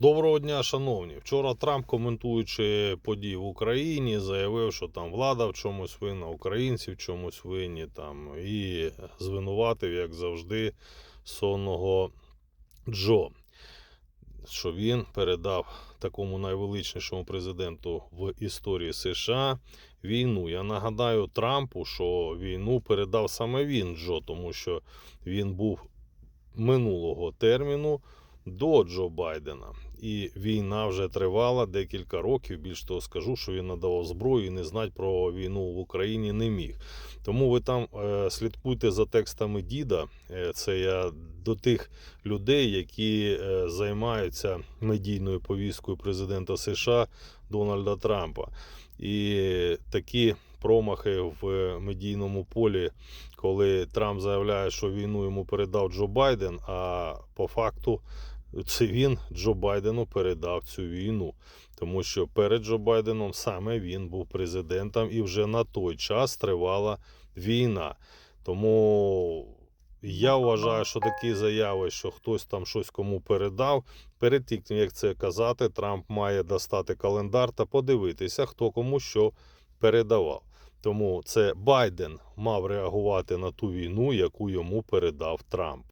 Доброго дня, шановні. Вчора Трамп, коментуючи події в Україні, заявив, що там влада в чомусь винна, українці в чомусь винні там, і звинуватив, як завжди, сонного Джо, що він передав такому найвеличнішому президенту в історії США війну. Я нагадаю Трампу, що війну передав саме він Джо, тому що він був минулого терміну до Джо Байдена. І війна вже тривала декілька років. Більш того скажу, що він надавав зброю і не знати про війну в Україні не міг. Тому ви там е, слідкуйте за текстами діда. Е, це я до тих людей, які е, займаються медійною повісткою президента США Дональда Трампа. І такі промахи в медійному полі, коли Трамп заявляє, що війну йому передав Джо Байден, а по факту це він Джо Байдену передав цю війну. Тому що перед Джо Байденом саме він був президентом, і вже на той час тривала війна. Тому я вважаю, що такі заяви, що хтось там щось кому передав, перед тим, як це казати, Трамп має достати календар та подивитися, хто кому що передавав. Тому це Байден мав реагувати на ту війну, яку йому передав Трамп.